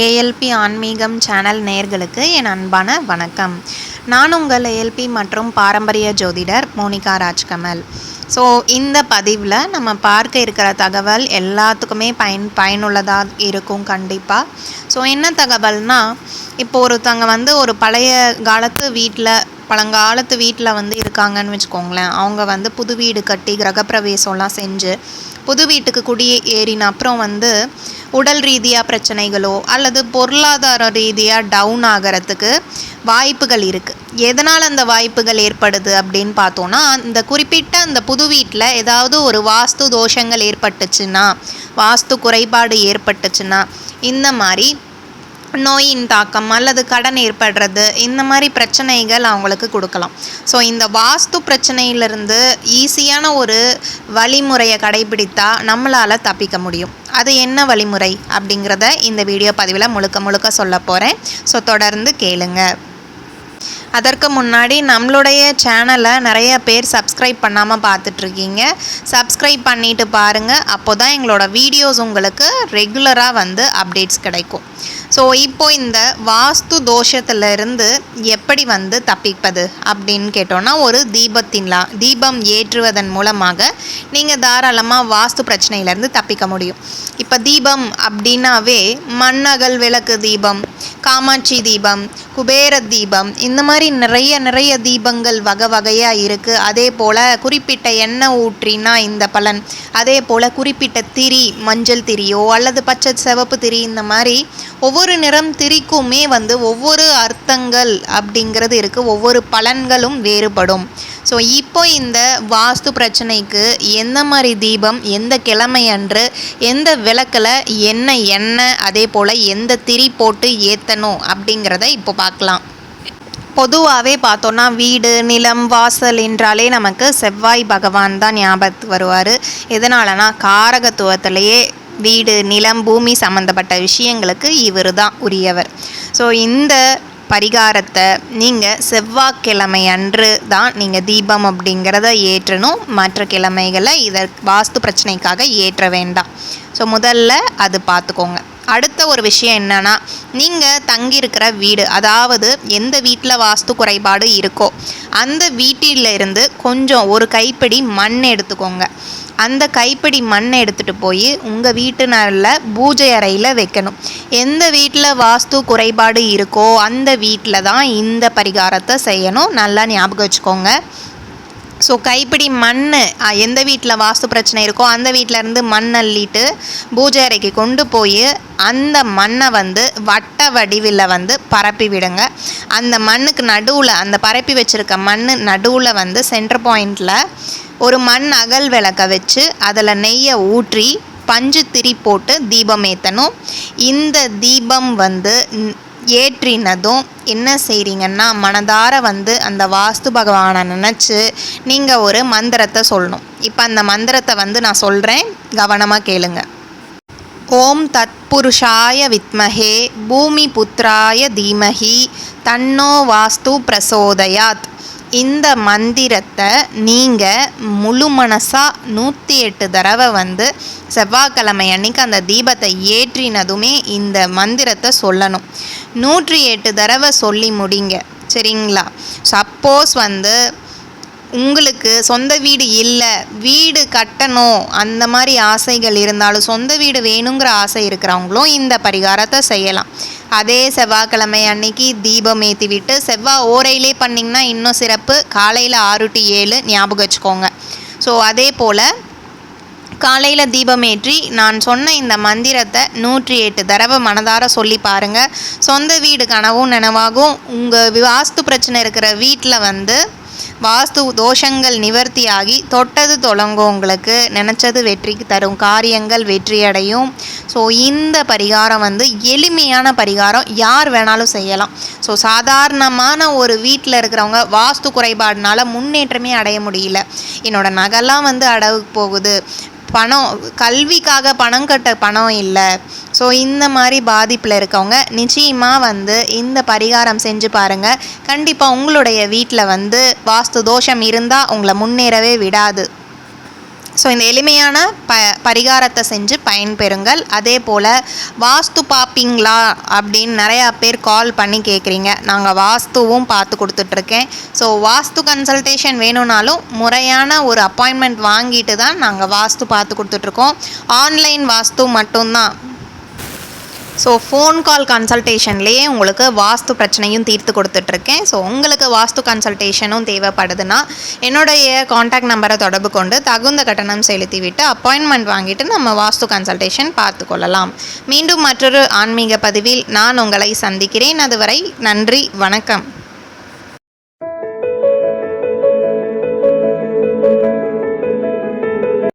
ALP ஆன்மீகம் channel நேர்களுக்கு என் அன்பான வணக்கம். நான் உங்கள் ஏஎல்பி மற்றும் பாரம்பரிய ஜோதிடர் மோனிகா ராஜ்கமல். ஸோ இந்த பதிவில் நம்ம பார்க்க இருக்கிற தகவல் எல்லாத்துக்குமே பயன் பயனுள்ளதாக இருக்கும் கண்டிப்பாக ஸோ என்ன தகவல்னால் இப்போ ஒருத்தவங்க வந்து ஒரு பழைய காலத்து வீட்டில் பழங்காலத்து வீட்டில் வந்து இருக்காங்கன்னு வச்சுக்கோங்களேன். அவங்க வந்து புது வீடு கட்டி கிரகப்பிரவேசம்லாம் செஞ்சு புது வீட்டுக்கு குடியே ஏறின அப்புறம் வந்து உடல் ரீதியாக பிரச்சனைகளோ அல்லது பொருளாதார ரீதியாக டவுன் ஆகிறதுக்கு வாய்ப்புகள் இருக்குது எதனால் அந்த வாய்ப்புகள் ஏற்படுது அப்படின்னு பார்த்தோன்னா அந்த குறிப்பிட்ட அந்த புது வீட்டில் ஏதாவது ஒரு வாஸ்து தோஷங்கள் ஏற்பட்டுச்சுன்னா வாஸ்து குறைபாடு ஏற்பட்டுச்சுன்னா இந்த மாதிரி நோயின் தாக்கம் அல்லது கடன் ஏற்படுறது இந்த மாதிரி பிரச்சனைகள் அவங்களுக்கு கொடுக்கலாம். ஸோ இந்த வாஸ்து பிரச்சனையிலிருந்து ஈஸியான ஒரு வழிமுறையை கடைபிடித்தா நம்மளால் தப்பிக்க முடியும். அது என்ன வழிமுறை அப்படிங்கிறத இந்த வீடியோ பதிவில் முழுக்க முழுக்க சொல்ல போகிறேன் ஸோ தொடர்ந்து கேளுங்க. அதற்கு முன்னாடி நம்மளுடைய சேனலை நிறைய பேர் சப்ஸ்கிரைப் பண்ணாமல் பார்த்துட்ருக்கீங்க. சப்ஸ்கிரைப் பண்ணிவிட்டு பாருங்கள் அப்போ தான் எங்களோட வீடியோஸ் உங்களுக்கு ரெகுலராக வந்து அப்டேட்ஸ் கிடைக்கும். ஸோ இப்போ இந்த வாஸ்து தோஷத்திலிருந்து எப்படி வந்து தப்பிப்பது அப்படின்னு கேட்டோன்னா ஒரு தீபத்தின்லா தீபம் ஏற்றுவதன் மூலமாக நீங்கள் தாராளமாக வாஸ்து பிரச்சனையிலேருந்து தப்பிக்க முடியும். இப்போ தீபம் அப்படின்னாவே மண்ணகல் விளக்கு தீபம் காமாட்சி தீபம் குபேர தீபம் இந்த மாதிரி நிறைய நிறைய தீபங்கள் வகை வகையாக இருக்குது அதே போல் குறிப்பிட்ட எண்ணெய் ஊற்றினா இந்த பலன் அதே போல் குறிப்பிட்ட திரி மஞ்சள் திரியோ அல்லது பச்சை சிவப்பு திரி இந்த மாதிரி ஒவ்வொரு நிறம் திரிக்குமே வந்து ஒவ்வொரு அர்த்தங்கள் அப்படிங்கிறது இருக்குது ஒவ்வொரு பலன்களும் வேறுபடும். ஸோ இப்போ இந்த வாஸ்து பிரச்சனைக்கு எந்த மாதிரி தீபம் எந்த கிழமை அன்று எந்த விளக்கில் என்ன எண்ணெய் அதே போல் எந்த திரி போட்டு ஏற்றணும் அப்படிங்கிறத இப்போ பார்க்கலாம். பொதுவாகவே பார்த்தோன்னா வீடு நிலம் வாசல் என்றாலே நமக்கு செவ்வாய் பகவான் தான் ஞாபகத்துக்கு வருவார். எதனாலனா காரகத்துவத்திலேயே வீடு நிலம் பூமி சம்மந்தப்பட்ட விஷயங்களுக்கு இவர் தான் உரியவர். ஸோ இந்த பரிகாரத்தை நீங்கள் செவ்வாய்க்கிழமை அன்று தான் நீங்கள் தீபம் அப்படிங்கிறத ஏற்றணும். மற்ற கிழமைகளை இதை வாஸ்து பிரச்சனைக்காக ஏற்ற வேண்டாம். ஸோ முதல்ல அது பார்த்துக்கோங்க அடுத்த ஒரு விஷயம் என்னன்னா நீங்கள் தங்கியிருக்கிற வீடு அதாவது எந்த வீட்டில் வாஸ்து குறைபாடு இருக்கோ அந்த வீட்டில இருந்து கொஞ்சம் ஒரு கைப்பிடி மண் எடுத்துக்கோங்க. அந்த கைப்பிடி மண்ணை எடுத்துகிட்டு போய் உங்கள் வீட்டு நல்ல பூஜை அறையில் வைக்கணும். எந்த வீட்டில் வாஸ்து குறைபாடு இருக்கோ அந்த வீட்டில் தான் இந்த பரிகாரத்தை செய்யணும். நல்லா ஞாபகம் வச்சுக்கோங்க. ஸோ கைப்பிடி மண் எந்த வீட்டில் வாஸ்து பிரச்சனை இருக்கோ அந்த வீட்டிலேருந்து மண் அள்ளிட்டு பூஜை அறைக்கு கொண்டு போய் அந்த மண்ணை வந்து வட்ட வடிவில் வந்து பரப்பி விடுங்க. அந்த மண்ணுக்கு நடுவில் அந்த பரப்பி வச்சுருக்க மண் நடுவில் வந்து சென்டர் பாயிண்டில் ஒரு மண் அகல் விளக்க வச்சு அதில் நெய்யை ஊற்றி பஞ்சு திரி போட்டு தீபம் ஏற்றணும் இந்த தீபம் வந்து ஏற்றினதும் என்ன செய்கிறீங்கன்னா மனதார வந்து அந்த வாஸ்து பகவானை நினச்சி நீங்கள் ஒரு மந்திரத்தை சொல்லணும். இப்போ அந்த மந்திரத்தை வந்து நான் சொல்கிறேன் கவனமாக கேளுங்க. ஓம் தத்புருஷாய வித்மஹே பூமி புத்திராய தீமஹி தன்னோ வாஸ்து பிரசோதயாத். இந்த மந்திரத்தை நீங்கள் முழு மனசாக நூற்றி எட்டு தடவை வந்து செவ்வாய்க்கிழமை அன்னைக்கு அந்த தீபத்தை ஏற்றினதுமே இந்த மந்திரத்தை சொல்லணும். நூற்றி எட்டு தடவை சொல்லி முடிங்க. சரிங்களா? சப்போஸ் வந்து உங்களுக்கு சொந்த வீடு இல்லை வீடு கட்டணும் அந்த மாதிரி ஆசைகள் இருந்தாலும் சொந்த வீடு வேணுங்கிற ஆசை இருக்கிறவங்களும் இந்த பரிகாரத்தை செய்யலாம். அதே செவ்வாய்க்கிழமை அன்னைக்கு தீபம் ஏற்றி விட்டு செவ்வாய் ஓரையிலே பண்ணிங்கன்னா இன்னும் சிறப்பு. காலையில் ஆறு டு ஏழு ஞாபகம் வச்சுக்கோங்க. ஸோ அதே போல் காலையில் தீபமேற்றி நான் சொன்ன இந்த மந்திரத்தை நூற்றி எட்டு தடவை மனதார சொல்லி பாருங்கள் சொந்த வீடு கனவும் நினைவாகும். உங்கள் வாஸ்து பிரச்சனை இருக்கிற வீட்டில் வந்து வாஸ்து தோஷங்கள் நிவர்த்தியாகி தொட்டது தொடங்கும் உங்களுக்கு நினச்சது வெற்றிக்கு தரும். காரியங்கள் வெற்றியடையும். ஸோ இந்த பரிகாரம் வந்து எளிமையான பரிகாரம். யார் வேணாலும் செய்யலாம். ஸோ சாதாரணமான ஒரு வீட்டில் இருக்கிறவங்க வாஸ்து குறைபாடுனால முன்னேற்றமே அடைய முடியல. என்னோடய நகைலாம் வந்து அடவுக்கு போகுது. பணம் கல்விக்காக பணம் கட்ட பணம் இல்லை. ஸோ இந்த மாதிரி பாதிப்பில் இருக்கவங்க நிச்சயமாக வந்து இந்த பரிகாரம் செஞ்சு பாருங்கள் கண்டிப்பாக உங்களுடைய வீட்டில் வந்து வாஸ்து தோஷம் இருந்தால் உங்களை முன்னேறவே விடாது. ஸோ இந்த எளிமையான ப பரிகாரத்தை செஞ்சு பயன்பெறுங்கள். அதே போல் வாஸ்து பார்ப்பீங்களா அப்படின்னு நிறையா பேர் கால் பண்ணி கேட்குறீங்க நாங்கள் வாஸ்துவும் பார்த்து கொடுத்துட்ருக்கேன். ஸோ வாஸ்து கன்சல்டேஷன் வேணும்னாலும் முறையான ஒரு அப்பாயின்மெண்ட் வாங்கிட்டு தான் நாங்கள் வாஸ்து பார்த்து கொடுத்துட்ருக்கோம். ஆன்லைன் வாஸ்து மட்டும்தான். ஸோ ஃபோன் கால் கன்சல்டேஷன்லேயே உங்களுக்கு வாஸ்து பிரச்சனையும் தீர்த்து கொடுத்துட்ருக்கேன். ஸோ உங்களுக்கு வாஸ்து கன்சல்டேஷனும் தேவைப்படுதுன்னா என்னுடைய காண்டாக்ட் நம்பரை தொடர்பு கொண்டு தகுந்த கட்டணம் செலுத்திவிட்டு அப்பாயின்மெண்ட் வாங்கிட்டு நம்ம வாஸ்து கன்சல்டேஷன் பார்த்து கொள்ளலாம். மீண்டும் மற்றொரு ஆன்மீக பதிவில் நான் உங்களை சந்திக்கிறேன். அதுவரை நன்றி வணக்கம்.